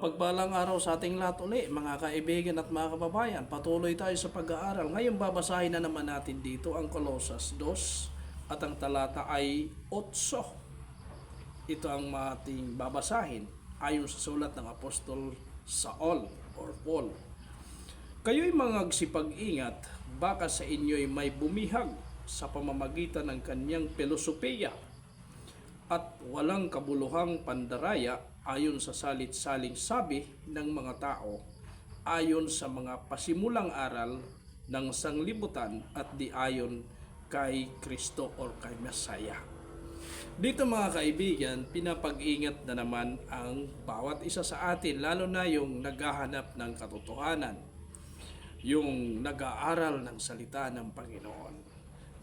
Mapagpalang araw sa ating lahat uli, mga kaibigan at mga kababayan. Patuloy tayo sa pag-aaral. Ngayon babasahin na naman natin dito ang Kolosas 2 at ang talata ay 8. Ito ang ating babasahin ayon sa sulat ng Apostol Saul or Paul. Kayo'y mga sipag-ingat, baka sa inyo'y may bumihag sa pamamagitan ng kanyang filosofiya at walang kabuluhang pandaraya ayon sa salit-saling sabi ng mga tao ayon sa mga pasimulang aral ng sanglibutan at di ayon kay Kristo or kay Mesaya. Dito mga kaibigan, pinapag-ingat na naman ang bawat isa sa atin, lalo na yung naghahanap ng katotohanan, yung nag-aaral ng salita ng Panginoon.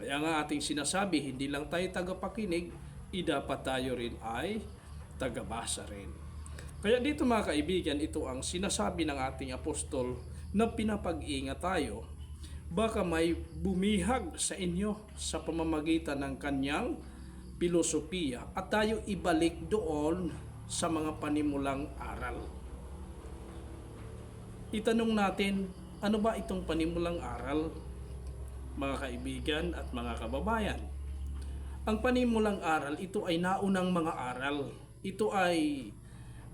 Kaya nga ating sinasabi, hindi lang tayo tagapakinig, i dapat tayo rin ay tagabasa rin. Kaya dito mga kaibigan, ito ang sinasabi ng ating apostol na pinapag-ingat tayo. Baka may bumihag sa inyo sa pamamagitan ng kanyang filosofiya at tayo ibalik doon sa mga panimulang aral. Itanong natin, ano ba itong panimulang aral, mga kaibigan at mga kababayan? Ang panimulang aral, ito ay naunang mga aral. Ito ay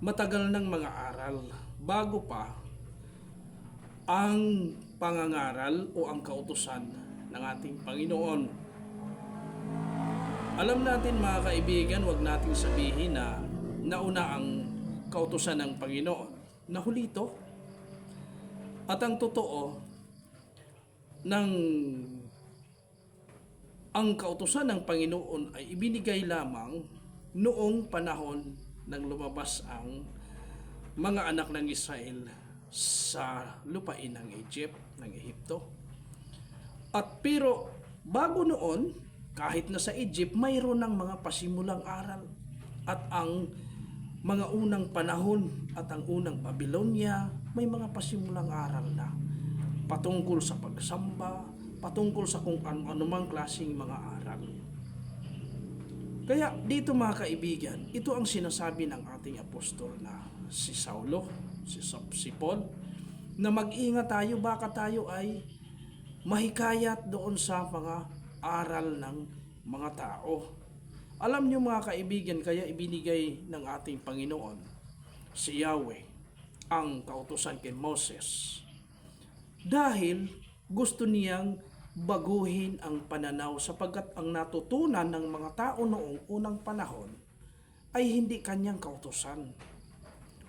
matagal ng mga aral. Bago pa ang pangangaral o ang kautusan ng ating Panginoon. Alam natin mga kaibigan, wag nating sabihin na nauna ang kautusan ng Panginoon. Nahuli ito. At ang totoo, ng ang kautusan ng Panginoon ay ibinigay lamang noong panahon nang lumabas ang mga anak ng Israel sa lupain ng Egypt, ng Ehipto. At pero bago noon, kahit na sa Egypt, mayroon ng mga pasimulang aral. At ang mga unang panahon at ang unang Babylonia, may mga pasimulang aral na patungkol sa pagsamba, patungkol sa kung ano anumang klaseng mga aral. Kaya dito mga kaibigan, ito ang sinasabi ng ating apostol na si Saulo, si, si Paul, na mag-ingat tayo baka tayo ay mahikayat doon sa mga aral ng mga tao. Alam niyo mga kaibigan, kaya ibinigay ng ating Panginoon si Yahweh ang kautusan kay Moses dahil gusto niyang baguhin ang pananaw sapagkat ang natutunan ng mga tao noong unang panahon ay hindi kanyang kautusan.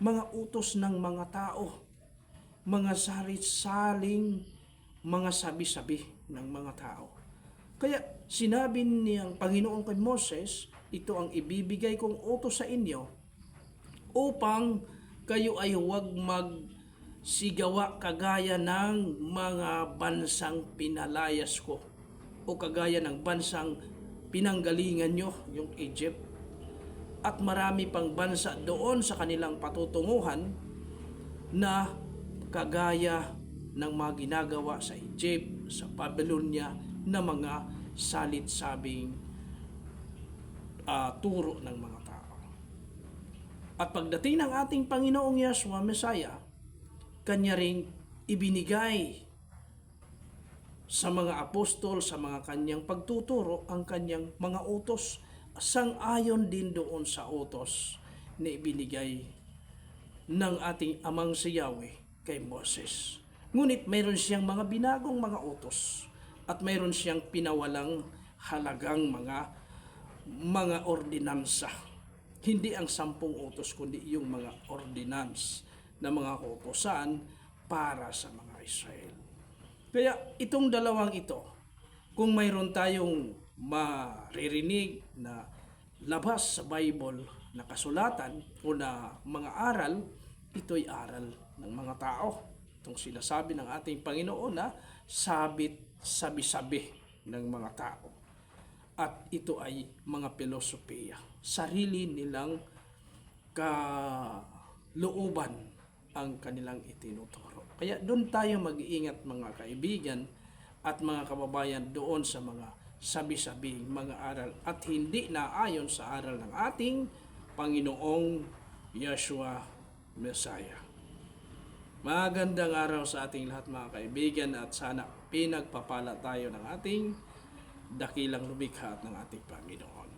Mga utos ng mga tao, mga sarit-saling mga sabi-sabi ng mga tao. Kaya sinabi niyang Panginoon kay Moses, ito ang ibibigay kong utos sa inyo upang kayo ay huwag mag sigawa kagaya ng mga bansang pinalayas ko o kagaya ng bansang pinanggalingan nyo, yung Egypt. At marami pang bansa doon sa kanilang patutunguhan na kagaya ng mga ginagawa sa Egypt, sa Babylonia, na mga salit-sabing ah, turo ng mga tao. At pagdating ng ating Panginoong Yahshua Messiah, kanya ring ibinigay sa mga apostol, sa mga kanyang pagtuturo, ang kanyang mga utos, sang-ayon din doon sa utos na ibinigay ng ating amang si Yahweh kay Moses. Ngunit mayroon siyang mga binagong mga utos at mayroon siyang pinawalang halagang mga mga ordinansa. Hindi ang sampung utos kundi yung mga ordinance na mga kautosan para sa mga Israel. Kaya itong dalawang ito, kung mayroon tayong maririnig na labas sa Bible na kasulatan o na mga aral, ito'y aral ng mga tao. Itong sinasabi ng ating Panginoon na sabit sabi-sabi ng mga tao. At ito ay mga filosofiya. Sarili nilang kalooban ang kanilang itinuturo. Kaya doon tayo mag-iingat mga kaibigan at mga kababayan doon sa mga sabi-sabi mga aral at hindi na ayon sa aral ng ating Panginoong Yeshua Messiah. Magandang araw sa ating lahat mga kaibigan at sana pinagpapala tayo ng ating dakilang lumikha at ng ating Panginoon.